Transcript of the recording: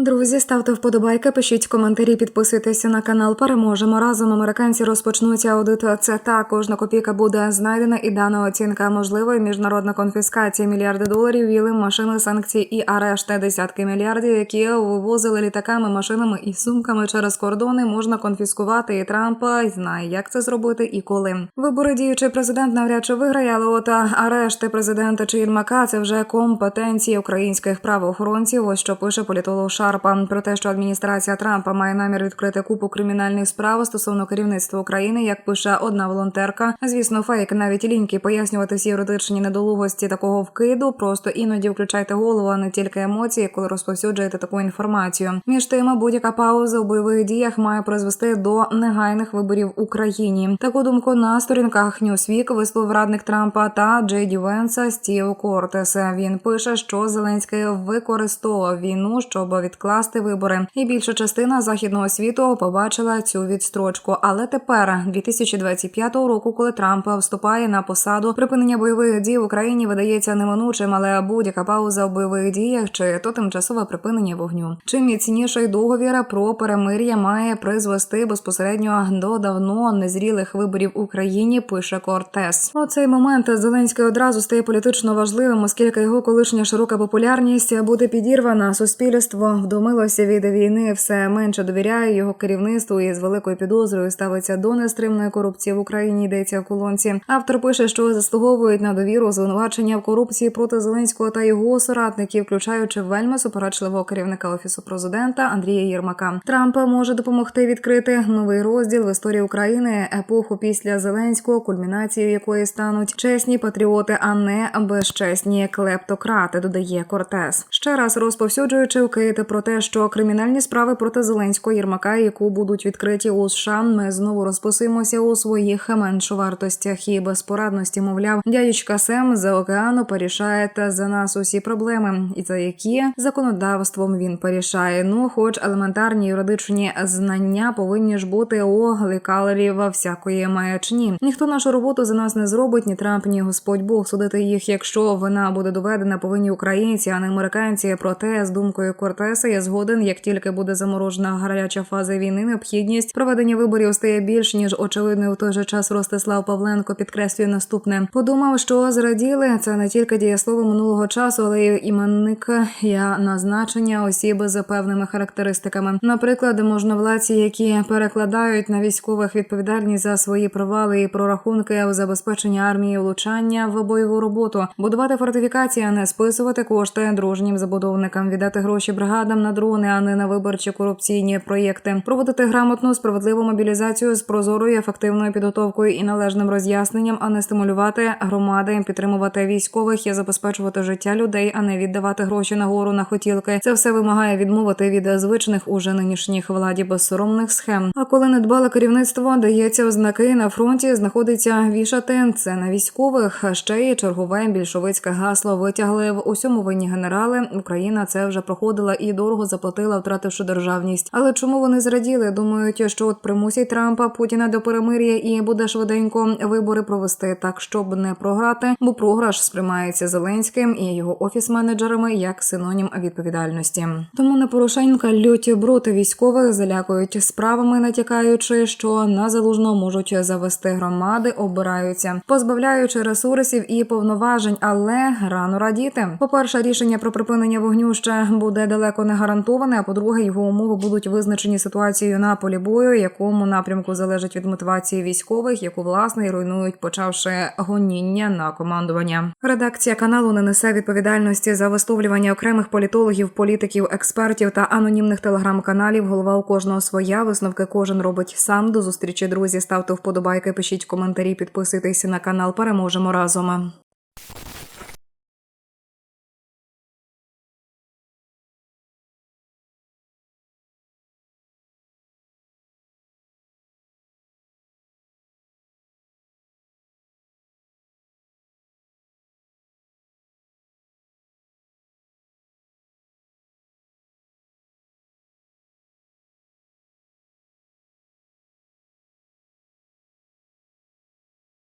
Друзі, ставте вподобайки, пишіть коментарі, підписуйтеся на канал. Переможемо разом. Американці розпочнуть аудит. Це так, кожна копійка буде знайдена і дана оцінка можливої міжнародна конфіскація мільярди доларів, віли машини санкцій і арешти. Десятки мільярдів, які вивозили літаками, машинами і сумками через кордони, можна конфіскувати. І Трампа знає, як це зробити і коли. Вибори діючий президент навряд чи виграє, але от арешти президента чи це вже компетенції українських правоохоронців. Ось що пише політолог Шарпа про те, що адміністрація Трампа має намір відкрити купу кримінальних справ стосовно керівництва України, як пише одна волонтерка. Звісно, фейк навіть ліньки пояснювати всі юридичні недолугості такого вкиду. Просто іноді включайте голову, а не тільки емоції, коли розповсюджуєте таку інформацію. Між тим, будь-яка пауза у бойових діях має призвести до негайних виборів в Україні. Таку думку на сторінках Newsweek висловив радник Трампа та Джей Ді Венса Стів Кортес. Він пише, що Зеленський використовував війну, щоб відкласти вибори, і більша частина західного світу побачила цю відстрочку. Але тепер, 2025 року, коли Трамп вступає на посаду, припинення бойових дій в Україні видається неминучим, але будь-яка пауза в бойових діях чи то тимчасове припинення вогню. Чим міцніший договір про перемир'я має призвести безпосередньо до давно незрілих виборів в Україні. Пише Кортес. У цей момент Зеленський одразу стає політично важливим, оскільки його колишня широка популярність буде підірвана. Суспільство вдомилося від війни, все менше довіряє його керівництву і з великою підозрою ставиться до нестримної корупції в Україні. Йдеться в колонці. Автор пише, що заслуговують на довіру звинувачення в корупції проти Зеленського та його соратників, включаючи вельми суперечливого керівника офісу президента Андрія Єрмака. Трамп може допомогти відкрити новий розділ в історії України, епоху після Зеленського, кульмінацією якої стануть чесні патріоти, а не безчесні клептократи. Додає Кортес. Ще раз розповсюджуючи вкид про те, що кримінальні справи проти Зеленського Єрмака, яку будуть відкриті у США, ми знову розписуємося у своїх меншовартостях і безпорадності. Мовляв, дядючка Сем за океану порішає та за нас усі проблеми, і за які законодавством він порішає. Ну, хоч елементарні юридичні знання повинні ж бути у лекалерів всякої маячні. Ніхто нашу роботу за нас не зробить, ні Трамп, ні Господь Бог судити їх, якщо вина буде доведена, повинні українці, а не американці. Проте з думкою Кортеса я згоден, як тільки буде заморожена гаряча фаза війни, необхідність проведення виборів стає більш ніж очевидною. В той же час Ростислав Павленко підкреслює наступне. Подумав, що зраділи це не тільки дієслово минулого часу, але й іменник я назначення осіб з певними характеристиками. Наприклад, можновладці, які перекладають на військових відповідальність за свої провали і прорахунки в забезпеченні армії влучання в бойову роботу, будувати фортифікації, а не списувати кошти дружнім забудовникам, віддати гроші бригадам на дрони, а не на виборчі корупційні проєкти, проводити грамотну справедливу мобілізацію з прозорою ефективною підготовкою і належним роз'ясненням, а не стимулювати громади, підтримувати військових і забезпечувати життя людей, а не віддавати гроші на гору на хотілки. Це все вимагає відмовити від звичних уже нинішніх владі безсоромних схем. А коли недбале керівництво дається ознаки на фронті, знаходиться вішати це на військових. Ще й чергове більшовицьке гасло витягли в усьому винні генерали. Україна це вже проходила і дорого заплатила, втративши державність. Але чому вони зраділи? Думають, що от примусять Трампа Путіна до перемир'я і буде швиденько вибори провести так, щоб не програти, бо програш сприймається Зеленським і його офіс-менеджерами як синонім відповідальності. Тому на Порошенка люті брути військових залякують справами, натякаючи, що на залужно можуть завести громади, обираються, позбавляючи ресурсів і повноважень, але рано радіти. По перше, рішення про припинення вогню ще буде далеко не гарантоване. А по-друге, його умови будуть визначені ситуацією на полі бою, якому напрямку залежить від мотивації військових, яку власне і руйнують, почавши гоніння на командування. Редакція каналу не несе відповідальності за висловлювання окремих політологів, політиків, експертів та анонімних телеграм-каналів. Голова у кожного своя висновки кожен робить сам. До зустрічі друзі. Ставте вподобайки, пишіть коментарі, підписуйтесь на канал. Переможемо разом.